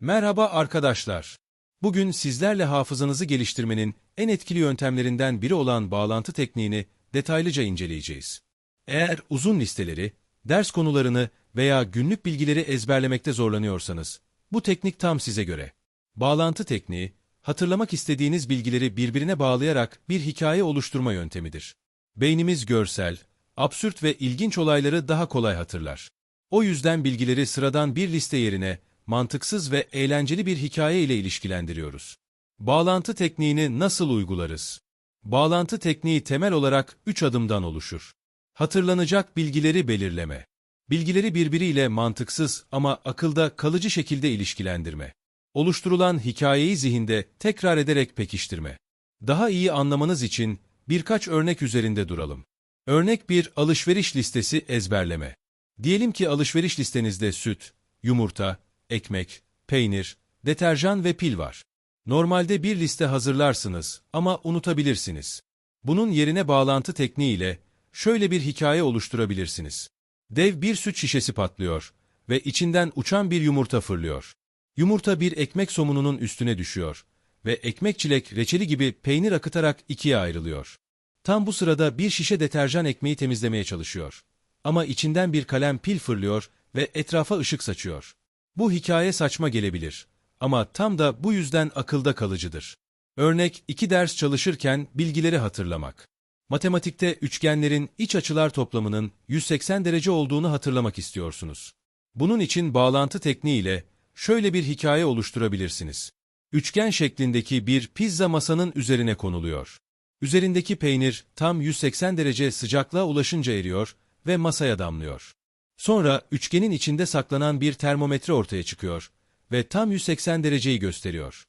Merhaba arkadaşlar. Bugün sizlerle hafızanızı geliştirmenin en etkili yöntemlerinden biri olan bağlantı tekniğini detaylıca inceleyeceğiz. Eğer uzun listeleri, ders konularını veya günlük bilgileri ezberlemekte zorlanıyorsanız, bu teknik tam size göre. Bağlantı tekniği, hatırlamak istediğiniz bilgileri birbirine bağlayarak bir hikaye oluşturma yöntemidir. Beynimiz görsel, absürt ve ilginç olayları daha kolay hatırlar. O yüzden bilgileri sıradan bir liste yerine mantıksız ve eğlenceli bir hikaye ile ilişkilendiriyoruz. Bağlantı tekniğini nasıl uygularız? Bağlantı tekniği temel olarak üç adımdan oluşur. Hatırlanacak bilgileri belirleme. Bilgileri birbiriyle mantıksız ama akılda kalıcı şekilde ilişkilendirme. Oluşturulan hikayeyi zihinde tekrar ederek pekiştirme. Daha iyi anlamanız için birkaç örnek üzerinde duralım. Örnek 1 alışveriş listesi ezberleme. Diyelim ki alışveriş listenizde süt, yumurta, ekmek, peynir, deterjan ve pil var. Normalde bir liste hazırlarsınız ama unutabilirsiniz. Bunun yerine bağlantı tekniğiyle şöyle bir hikaye oluşturabilirsiniz. Dev bir süt şişesi patlıyor ve içinden uçan bir yumurta fırlıyor. Yumurta bir ekmek somununun üstüne düşüyor ve ekmek çilek reçeli gibi peynir akıtarak ikiye ayrılıyor. Tam bu sırada bir şişe deterjan ekmeği temizlemeye çalışıyor. Ama içinden bir kalem pil fırlıyor ve etrafa ışık saçıyor. Bu hikaye saçma gelebilir ama tam da bu yüzden akılda kalıcıdır. Örnek iki ders çalışırken bilgileri hatırlamak. Matematikte üçgenlerin iç açılar toplamının 180 derece olduğunu hatırlamak istiyorsunuz. Bunun için bağlantı tekniğiyle şöyle bir hikaye oluşturabilirsiniz. Üçgen şeklindeki bir pizza masanın üzerine konuluyor. Üzerindeki peynir tam 180 derece sıcaklığa ulaşınca eriyor ve masaya damlıyor. Sonra üçgenin içinde saklanan bir termometre ortaya çıkıyor ve tam 180 dereceyi gösteriyor.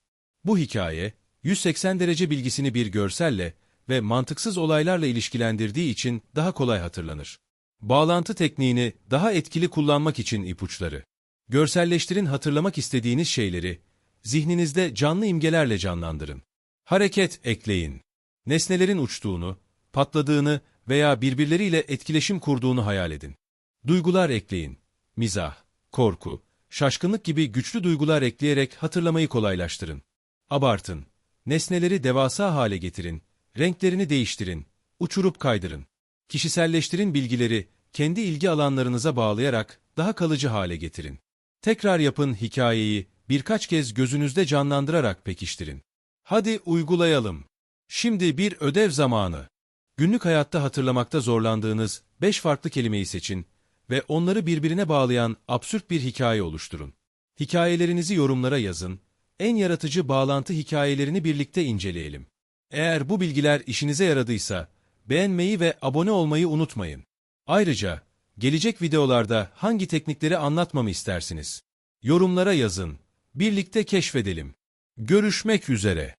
Bu hikaye, 180 derece bilgisini bir görselle ve mantıksız olaylarla ilişkilendirdiği için daha kolay hatırlanır. Bağlantı tekniğini daha etkili kullanmak için ipuçları. Görselleştirin hatırlamak istediğiniz şeyleri, zihninizde canlı imgelerle canlandırın. Hareket ekleyin. Nesnelerin uçtuğunu, patladığını veya birbirleriyle etkileşim kurduğunu hayal edin. Duygular ekleyin. Mizah, korku, şaşkınlık gibi güçlü duygular ekleyerek hatırlamayı kolaylaştırın. Abartın. Nesneleri devasa hale getirin. Renklerini değiştirin. Uçurup kaydırın. Kişiselleştirin bilgileri kendi ilgi alanlarınıza bağlayarak daha kalıcı hale getirin. Tekrar yapın hikayeyi birkaç kez gözünüzde canlandırarak pekiştirin. Hadi uygulayalım. Şimdi bir ödev zamanı. Günlük hayatta hatırlamakta zorlandığınız 5 farklı kelimeyi seçin ve onları birbirine bağlayan absürt bir hikaye oluşturun. Hikayelerinizi yorumlara yazın, en yaratıcı bağlantı hikayelerini birlikte inceleyelim. Eğer bu bilgiler işinize yaradıysa, beğenmeyi ve abone olmayı unutmayın. Ayrıca, gelecek videolarda hangi teknikleri anlatmamı istersiniz? Yorumlara yazın, birlikte keşfedelim. Görüşmek üzere.